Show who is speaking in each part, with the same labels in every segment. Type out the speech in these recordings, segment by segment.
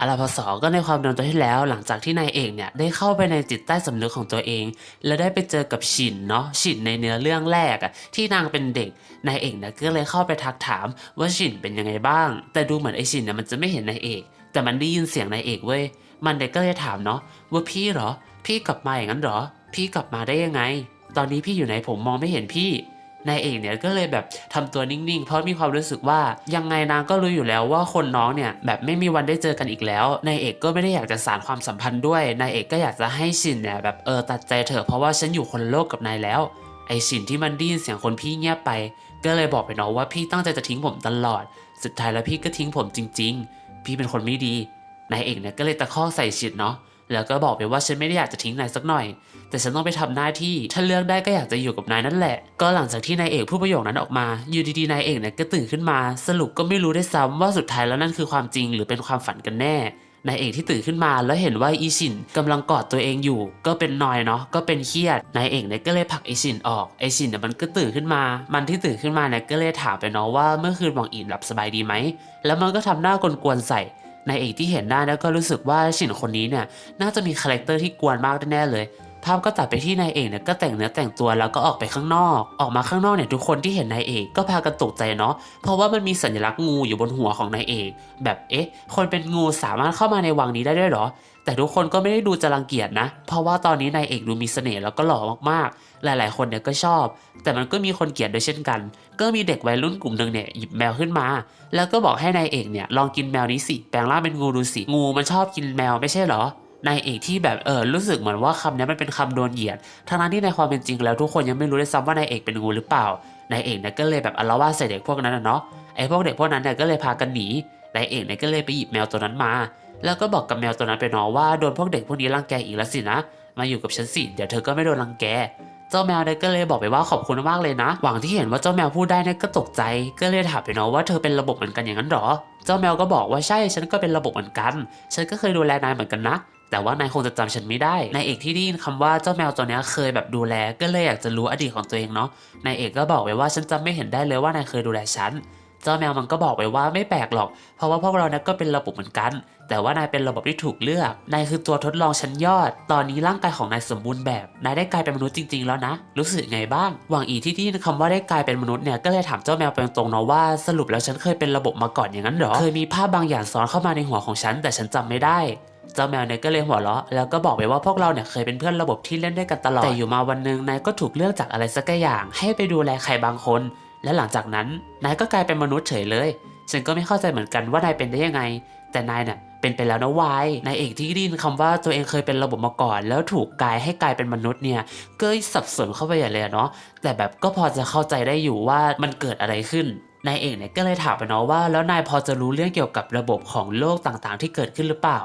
Speaker 1: อาราพสก็ในความเดิมตัวที่แล้ว หลังจากที่นายเอกเนี่ยได้เข้าไปในจิตใต้สำนึกของตัวเอง แล้วได้ไปเจอกับฉินเนาะฉินในเนื้อเรื่องแรกอะที่นางเป็นเด็กนายเอกเนี่ยก็เลยเข้าไปทักถามว่าฉินเป็นยังไงบ้าง แต่ดูเหมือนไอฉินเนี่ยมันจะไม่เห็นนายเอก แต่มันได้ยินเสียงนายเอกเว้ยมันเด็กก็เลยถามเนาะว่าพี่เหรอ พี่กลับมาอย่างนั้นเหรอ พี่กลับมาได้ยังไง ตอนนี้พี่อยู่ไหนผมมองไม่เห็นพี่ นายเอกเนี่ยก็เลยแบบทำตัวนิ่งๆ เพราะมีความรู้สึกว่ายังไงนางก็รู้อยู่แล้วว่าคนน้องเนี่ยแบบไม่มีวันได้เจอกันอีกแล้วนายเอกก็ไม่ได้อยากจะสานความสัมพันธ์ด้วยนายเอกก็อยากจะให้ชินเนี่ยแบบเออตัดใจเถอะเพราะว่าฉันอยู่คนโลกกับนายแล้วไอชินที่มันได้ยินเสียงคนพี่เงียบไป ก็เลยบอกไปน้องว่าพี่ตั้งใจจะทิ้งผมตลอด สุดท้ายแล้วพี่ก็ทิ้งผมจริง ๆ พี่เป็นคนไม่ดีนายเอกเนี่ยก็เลยตะคอกใส่ชินเนาะ แล้วก็บอกไปว่าฉันไม่ได้อยากจะทิ้งนายสักหน่อย แต่ฉันต้องไปทำหน้าที่ ถ้าเลือกได้ก็อยากจะอยู่กับนายนั่นแหละ ก็หลังจากที่นายเอกพูดประโยคนั้นออกมา อยู่ดีๆนายเอกเนี่ยก็ตื่นขึ้นมา สรุปก็ไม่รู้ได้ซ้ำว่าสุดท้ายแล้วนั่นคือความจริงหรือเป็นความฝันกันแน่นายเอกที่ตื่นขึ้นมาแล้วเห็นว่าอีชินกำลังกอดตัวเองอยู่ ก็เป็นนอยเนาะก็เป็นเครียดนายเอกเนี่ยก็เลยผลักไอชินออกไอชินเนี่ยมันก็ตื่นขึ้นมา มันที่ตื่นขึ้นมาเนี่ยก็เลยถามไปเนาะว่าเมื่อคืนหวังอินหลับสบายดีไหมแล้วมันก็ทำหน้ากวนๆใส่ นายเอกที่เห็นหน้าแล้วก็รู้สึกว่าชินคนนี้เนี่ยน่าจะมีคาแรคเตอร์ที่กวนมากแน่เลย ภาพก็ตัดไปที่นายเอกเนี่ยก็แต่งเนื้อแต่งตัวแล้วก็ออกไปข้างนอก ออกมาข้างนอกเนี่ยทุกคนที่เห็นนายเอกก็พากันตกใจเนาะเพราะว่ามันมีสัญลักษณ์งูอยู่บนหัวของนายเอกแบบเอ๊ะ คนเป็นงูสามารถเข้ามาในวังนี้ได้ด้วยเหรอ แต่ทุกคนก็ไม่ได้ดูจะรังเกียจนะ เพราะว่าตอนนี้นายเอกดูมีเสน่ห์แล้วก็หล่อมากๆ หลาย ๆ คนเนี่ยก็ชอบ แต่มันก็มีคนเกลียดด้วยเช่นกัน ก็มีเด็กวัยรุ่นกลุ่มหนึ่งเนี่ยหยิบแมวขึ้นมา แล้วก็บอกให้นายเอกเนี่ยลองกินแมวนี้สิแปลงร่างเป็นงูดูสิงูมันชอบกินแมวไม่ใช่หรอ นายเอกที่แบบเออรู้สึกเหมือนว่าคำนี้มันเป็นคำโดนเหยียดทั้งนั้นที่ในความเป็นจริงแล้วทุกคนยังไม่รู้ด้วยซ้ำว่านายเอกเป็นงูหรือเปล่านายเอกเนี่ยก็เลยแบบอาละวาดใส่เด็กพวกนั้นนะเนาะไอ้พวกเด็กพวกนั้นเนี่ยก็เลยพากันหนีนายเอกเนี่ยก็เลยไปหยิบแมวตัวนั้นมา แล้วก็บอกกับแมวตัวนั้นไปเนาะว่าโดนพวกเด็กพวกนี้รังแกอีกแล้วสินะมาอยู่กับฉันสิเดี๋ยวเธอก็ไม่โดนรังแกเจ้าแมวเนี่ยก็เลยบอกไปว่าขอบคุณมากเลยนะ หวังที่เห็นว่าเจ้าแมวพูดได้เนี่ยก็ตกใจ ก็เลยถามไปเนาะว่าเธอเป็นระบบเหมือนกันอย่างนั้นหรอ เจ้าแมวก็บอกว่าใช่ฉันก็เป็นระบบเหมือนกัน ฉันก็เคยดูแลนายเหมือนกันนะ แต่ว่านายคงจะจำฉันไม่ได้ นายเอกที่ได้ยินคำว่าเจ้าแมวตัวนี้เคยแบบดูแล ก็เลยอยากจะรู้อดีตของตัวเองเนาะ นายเอกก็บอกไว้ว่าฉันจำไม่เห็นได้เลยว่านายเคยดูแลฉัน เจ้าแมวมันก็บอกไปว่าไม่แปลกหรอก เพราะว่าพวกเราเนี่ยก็เป็นระบบเหมือนกัน แต่ว่านายเป็นระบบที่ถูกเลือก นายคือตัวทดลองชั้นยอด ตอนนี้ร่างกายของนายสมบูรณ์แบบ นายได้กลายเป็นมนุษย์จริง ๆ แล้วนะ รู้สึกไงบ้าง หวังอีที่ที่คำว่าได้กลายเป็นมนุษย์เนี่ยก็เลยถามเจ้าแมวไปตรงๆเนาะว่าสรุปแล้วฉันเคยเป็นระบบมาก่อนอย่างนั้นหรอ เคยมีภาพบางอย่างซ้อนเข้ามาในหัวของฉันแต่ฉันจำไม่ได้ เจ้าแมวเนี่ยก็เลยหัวเราะแล้วก็บอกไปว่าพวกเราเนี่ยเคยเป็นเพื่อนระบบที่เล่นด้วยกันตลอดแต่อยู่มาวันหนึงนายก็ถูกเลือกจากอะไรสักอย่าง ให้ไปดูแลใครบางคน และหลังจากนั้นนายก็กลายเป็นมนุษย์เฉยเลยฉันก็ไม่เข้าใจเหมือนกันว่านายเป็นได้ยังไง แต่นายเนี่ยเป็นไปแล้วนะวายนายเอกที่ได้ยินคำว่าตัวเองเคยเป็นระบบมาก่อน แล้วถูกกลายให้กลายเป็นมนุษย์เนี่ยก็สับสนเข้าไปใหญ่เลยเนาะแต่แบบก็พอจะเข้าใจได้อยู่ว่ามันเกิดอะไรขึ้นนายเอกเนี่ยก็เลยถามไปเนาะว่าแล้วนายพอจะรู้เรื่องเกี่ยวกับระบบของโลกต่างๆ ที่เกิดขึ้นหรือเปล่า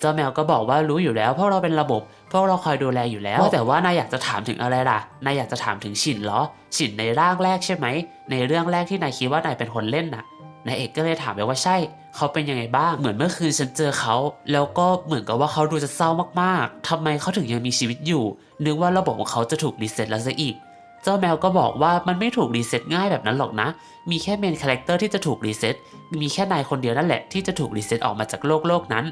Speaker 1: เจ้าแมวก็บอกว่ารู้อยู่แล้วเพราะเราเป็นระบบพวกเราคอยดูแลอยู่แล้วว่าแต่ว่านายอยากจะถามถึงอะไรล่ะนายอยากจะถามถึงฉินเหรอฉินในร่างแรกใช่ไหม ในเรื่องแรกที่นายคิดว่านายเป็นคนเล่นน่ะนายเอกก็เลยถามไปว่าใช่ เขาเป็นยังไงบ้างเหมือนเมื่อคืนฉันเจอเขา แล้วก็เหมือนกับว่าเขาดูจะเศร้ามากๆทำไมเขาถึงยังมีชีวิตอยู่ นึกว่าระบบของเขาจะถูกรีเซ็ตแล้วซะอีก เจ้าแมวก็บอกว่ามันไม่ถูกรีเซ็ตง่ายแบบนั้นหรอกนะ มีแค่เมนคาแรคเตอร์ที่จะถูกรีเซ็ตมีแค่นายคนเดียวนั่นแหละที่จะถูกรีเซ็ตออกมาจากโลกโลกนั้น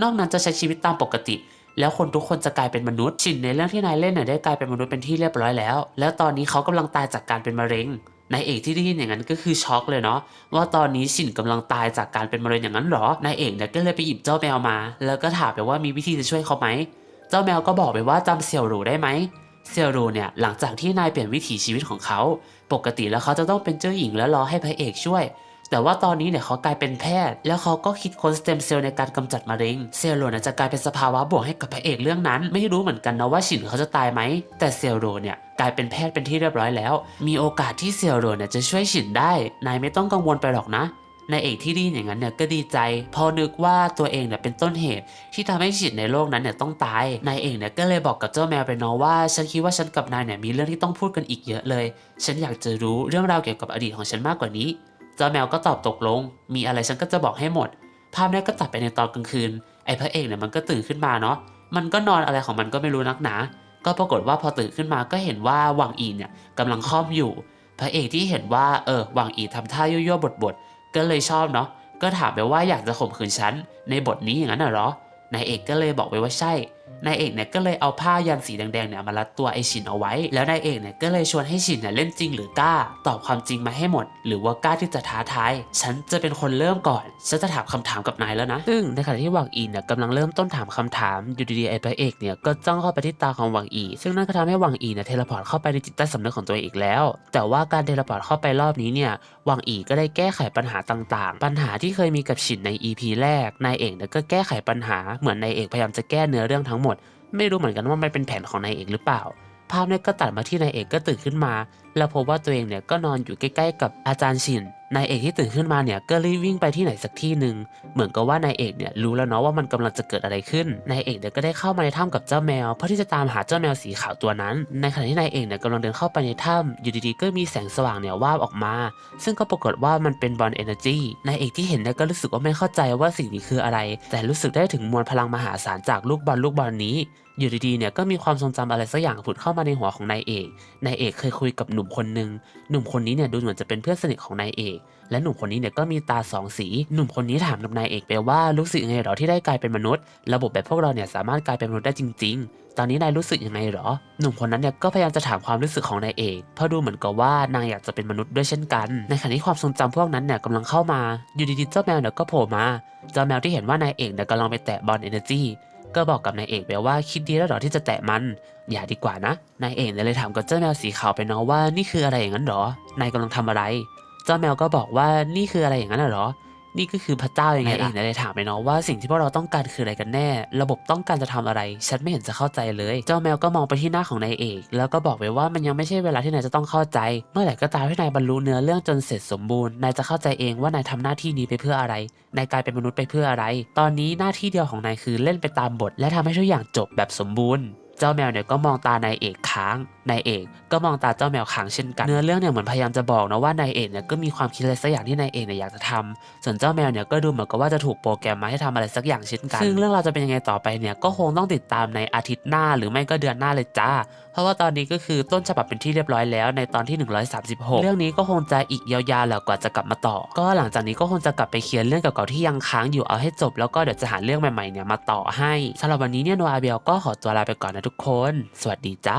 Speaker 1: นอกนั้นจะใช้ชีวิตตามปกติ แล้วคนทุกคนจะกลายเป็นมนุษย์ชินในเรื่องที่นายเล่นน่ะได้กลายเป็นมนุษย์เป็นที่เรียบร้อยแล้ว แล้วตอนนี้เขากำลังตายจากการเป็นมะเร็งนายเอกที่ได้ยินอย่างนั้นก็คือช็อกเลยเนาะว่าตอนนี้ชินกำลังตายจากการเป็นมะเร็งอย่างนั้นหรอนายเอกเนี่ยก็เลยไปหยิบเจ้าแมวมา แล้วก็ถามไปว่ามีวิธีจะช่วยเขาไหมเจ้าแมวก็บอกไปว่าจำเสี่ยวหรูได้ไหมเสี่ยวรูเนี่ยหลังจากที่นายเปลี่ยนวิถีชีวิตของเขา ปกติแล้วเขาจะต้องเป็นเจ้าหญิงแล้วรอให้พระเอกช่วย แต่ว่าตอนนี้เนี่ยเขากลายเป็นแพทย์ แล้วเขาก็คิดค้นสเต็มเซลล์ในการกำจัดมะเร็ง เซลล์โรนจะกลายเป็นสภาวะบวกให้กับพระเอกเรื่องนั้น ไม่รู้เหมือนกันนะว่าฉินเขาจะตายไหม แต่เซลล์โรเนี่ยกลายเป็นแพทย์เป็นที่เรียบร้อยแล้ว มีโอกาสที่เซลล์โรเนี่ยจะช่วยฉินได้ นายไม่ต้องกังวลไปหรอกนะนายเอกที่ดีอย่างนั้นเนี่ยก็ดีใจ พอนึกว่าตัวเองเนี่ยเป็นต้นเหตุ ที่ทำให้ฉินในโลกนั้นเนี่ยต้องตายนายเอกเนี่ยก็เลยบอกกับเจ้าแมวไปเนาะว่า ฉันคิดว่าฉันกับนายเนี่ยมีเรื่องที่ต้องพูดกันอีกเยอะเลย ฉันอยากจะรู้เรื่องราวเกี่ยวกับอดีตของฉันมากกว่านี้ จ้าแมวก็ตอบตกลง มีอะไรฉันก็จะบอกให้หมด ภาพนี้ก็ตัดไปในตอนกลางคืน ไอ้พระเอกเนี่ยมันก็ตื่นขึ้นมาเนาะ มันก็นอนอะไรของมันก็ไม่รู้นักหนา ก็ปรากฏว่าพอตื่นขึ้นมาก็เห็นว่าหวังอีเนี่ยกำลังค่อมอยู่ พระเอกที่เห็นว่าเออหวังอีทำท่ายั่วๆบดๆ ก็เลยชอบเนาะ ก็ถามไปว่าอยากจะข่มขืนฉันในบทนี้อย่างนั้นเหรอนายเอกก็เลยบอกไปว่าใช่ นายเอกเนี่ยก็เลยเอาผ้ายันสีแดงๆเนี่ยมารัดตัวไอชินเอาไว้ แล้วนายเอกเนี่ยก็เลยชวนให้ชินเนี่ยเล่นจริงหรือกล้า ตอบความจริงมาให้หมด หรือว่ากล้าที่จะท้าทาย ฉันจะเป็นคนเริ่มก่อน ฉันจะถามคำถามกับนายแล้วนะ ซึ่งในขณะที่หวังอีเนี่ยกำลังเริ่มต้นถามคำถามอยู่ดีๆไอพระเอกเนี่ยก็จ้องเข้าไปที่ตาของหวังอี ซึ่งนั่นก็ทำให้หวังอีเนี่ยเทเลพอร์ตเข้าไปในจิตใต้สำนึกของตัวเองอีกแล้ว แต่ว่าการเทเลพอร์ตเข้าไปรอบนี้เนี่ยหวังอีก็ได้แก้ไขปัญหาต่างๆ ปัญหาที่เคยมีกับฉินใน EP แรกนายเอกเนี่ยก็แก้ไขปัญหาเหมือนนายเอกพยายามจะแก้เนื้อเรื่องทั้งหมดไม่รู้เหมือนกันว่ามันเป็นแผนของนายเอกหรือเปล่า ภาพเนี่ยก็ตัดมาที่นายเอกก็ตื่นขึ้นมา แล้วพบว่าตัวเองเนี่ยก็นอนอยู่ใกล้ๆกับอาจารย์ชินนายเอกที่ตื่นขึ้นมาเนี่ยก็รีบวิ่งไปที่ไหนสักที่หนึ่งเหมือนกับว่านายเอกเนี่ยรู้แล้วเนาะว่ามันกำลังจะเกิดอะไรขึ้นนายเอกเนี่ยก็ได้เข้ามาในถ้ำกับเจ้าแมวเพื่อที่จะตามหาเจ้าแมวสีขาวตัวนั้น ในขณะที่นายเอกเนี่ยกำลังเดินเข้าไปในถ้ำอยู่ดีๆก็มีแสงสว่างเนี่ยวาบออกมา ซึ่งก็ปรากฏว่ามันเป็นบอลเอเนอร์จีนายเอกที่เห็นเนี่ยก็รู้สึกว่าไม่เข้าใจว่าสิ่งนี้คืออะไร แต่รู้สึกได้ถึงมวลพลังมหาศาลจากลูกบอลลูกบอลนี้ อยู่ดีๆเนี่ยก็มีความทรงจำอะไรสักอย่างผุดเข้ามาในหัวของนายเอกนายเอกเคยคุยกับหนนุ่มคนหนึ่งหนุ่มคนนี้เนี่ยดูเหมือนจะเป็นเพื่อนสนิทของนายเอก และหนุ่มคนนี้เนี่ยก็มีตาสองสี หนุ่มคนนี้ถามกับนายเอกไปว่ารู้สึกยังไงหรอที่ได้กลายเป็นมนุษย์ ระบบแบบพวกเราเนี่ยสามารถกลายเป็นมนุษย์ได้จริง ๆ ตอนนี้นายรู้สึกยังไงหรอ หนุ่มคนนั้นเนี่ยก็พยายามจะถามความรู้สึกของนายเอกเพราะดูเหมือนกับว่านางอยากจะเป็นมนุษย์ด้วยเช่นกัน ในขณะที่ความทรงจำพวกนั้นเนี่ยกำลังเข้ามา อยู่ดีๆเจ้าแมวเนี่ยก็โผล่มา เจ้าแมวที่เห็นว่านายเอกเนี่ยกำลังไปแตะบอลเอเนอร์จี ก็บอกกับนายเอกไปว่าคิดดีแล้วหรอที่จะแตะมัน อย่าดีกว่านะ นายเอกเลยถามกับเจ้าแมวสีขาวไปเนาะว่านี่คืออะไรอย่างนั้นหรอนายกำลังทำอะไร เจ้าแมวก็บอกว่านี่คืออะไรอย่างนั้นเหรอ นี่ก็คือพระเจ้ายังไงล่ะนายเลยถามไปเนาะว่าสิ่งที่พวกเราต้องการคืออะไรกันแน่ ระบบต้องการจะทำอะไร ฉันไม่เห็นจะเข้าใจเลย เจ้าแมวก็มองไปที่หน้าของนายเอก แล้วก็บอกไปว่ามันยังไม่ใช่เวลาที่นายจะต้องเข้าใจ เมื่อไหร่ก็ตามที่นายบรรลุเนื้อเรื่องจนเสร็จสมบูรณ์ นายจะเข้าใจเองว่านายทำหน้าที่นี้ไปเพื่ออะไร นายกลายเป็นมนุษย์ไปเพื่ออะไร ตอนนี้หน้าที่เดียวของนายคือเล่นไปตามบท และทำให้ทุกอย่างจบแบบสมบูรณ์ จ้าแมวเนี่ยก็มองตานายเอกค้างนายเอกก็มองตาเจ้าแมวค้างเช่นกันเนื้อเรื่องเนี่ยเหมือนพยายามจะบอกนะว่านายเอกเนี่ยก็มีความคิดอะไรสักอย่างที่นายเอกเนี่ยอยากจะทำส่วนเจ้าแมวเนี่ยก็ดูเหมือนกับว่าจะถูกโปรแกรมมาให้ทำอะไรสักอย่างเช่นกันซึ่งเรื่องเราจะเป็นยังไงต่อไปเนี่ยก็คงต้องติดตามในอาทิตย์หน้าหรือไม่ก็เดือนหน้าเลยจ้า เพราะว่าตอนนี้ก็คือต้นฉบับเป็นที่เรียบร้อยแล้วในตอนที่ 136 เรื่องนี้ก็คงจะอีกยาวๆแล้วกว่าจะกลับมาต่อ ก็หลังจากนี้ก็คงจะกลับไปเคลียร์เรื่องเก่าๆที่ยังค้างอยู่เอาให้จบ แล้วก็เดี๋ยวจะหาเรื่องใหม่ๆเนี่ยมาต่อให้สำหรับวันนี้เนี่ยโนอาเบลก็ขอตัวลาไปก่อนนะทุกคน สวัสดีจ้า